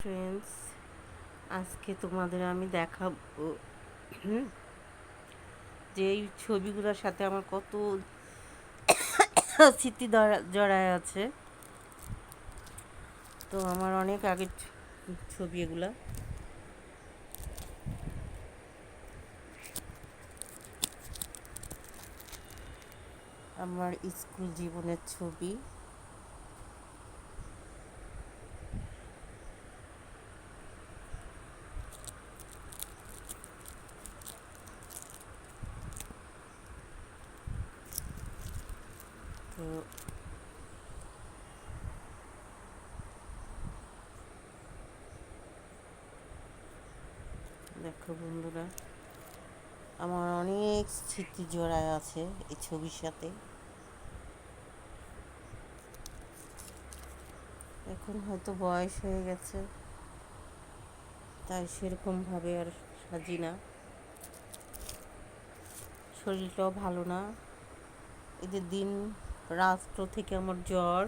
Friends আজকে তোমাদের আমি দেখাবো যে এই ছবিগুলোর সাথে আমার কত স্মৃতি জড়ায় আছে। তো আমার অনেক আগের ছবি এগুলা। আমার স্কুল জীবনের ছবি। দেখো বন্ধুরা, আমার অনেক স্মৃতি জড়ায় আছে এই ছবির সাথে। এখন হয়তো বয়স হয়ে গেছে, তাই সেরকমভাবে আর সাজি না। শরীরটাও ভালো না। এদের দিন রাত্র থেকে আমার জ্বর।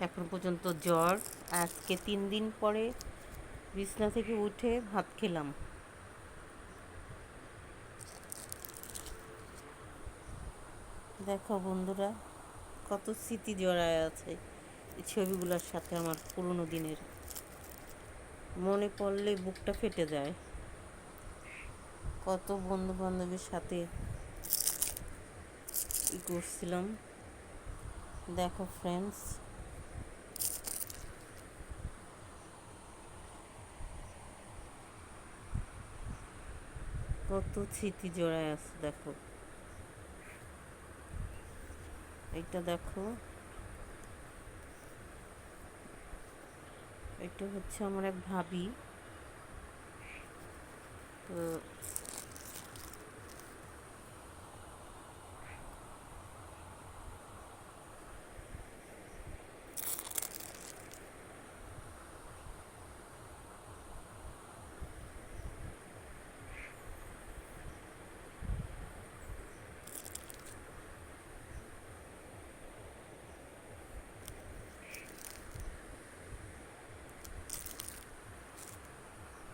এখন পর্যন্ত জ্বর। আজকে তিন দিন পরে বিছনা থেকে উঠে ভাত খেলাম। দেখো বন্ধুরা, কত স্মৃতি জড়ায় আছে এই ছবিগুলোর সাথে আমার পুরনো দিনের। মনে পড়লে বুকটা ফেটে যায়। কত বন্ধু বান্ধবের সাথে করছিলাম দেখো ফ্রেন্ডস কত স্মৃতি জড়ায় আছে, দেখো। এইটা দেখো। এটা হচ্ছে আমার এক ভাবি। তো